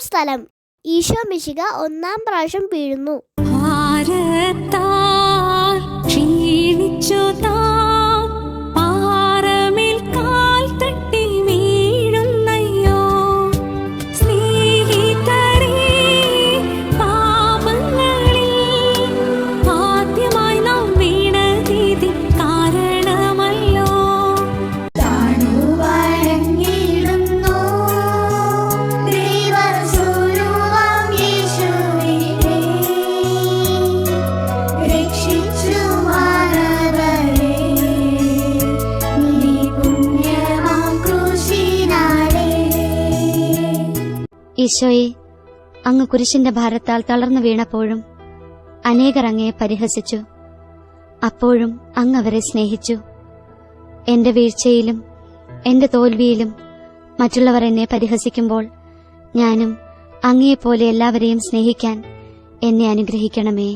സ്ഥലം. ഈശോ മിശിക ഒന്നാം പ്രാവശ്യം വീഴുന്നു. ഭാരത്താൽ ഈശോയെ അങ്ങ് കുരിശിന്റെ ഭാരത്താൽ തളർന്നു വീണപ്പോഴും അനേകർ അങ്ങയെ പരിഹസിച്ചു. അപ്പോഴും അങ്ങ് അവരെ സ്നേഹിച്ചു. എന്റെ വീഴ്ചയിലും എന്റെ തോൽവിയിലും മറ്റുള്ളവർ എന്നെ പരിഹസിക്കുമ്പോൾ ഞാനും അങ്ങയെപ്പോലെ എല്ലാവരെയും സ്നേഹിക്കാൻ എന്നെ അനുഗ്രഹിക്കണമേ.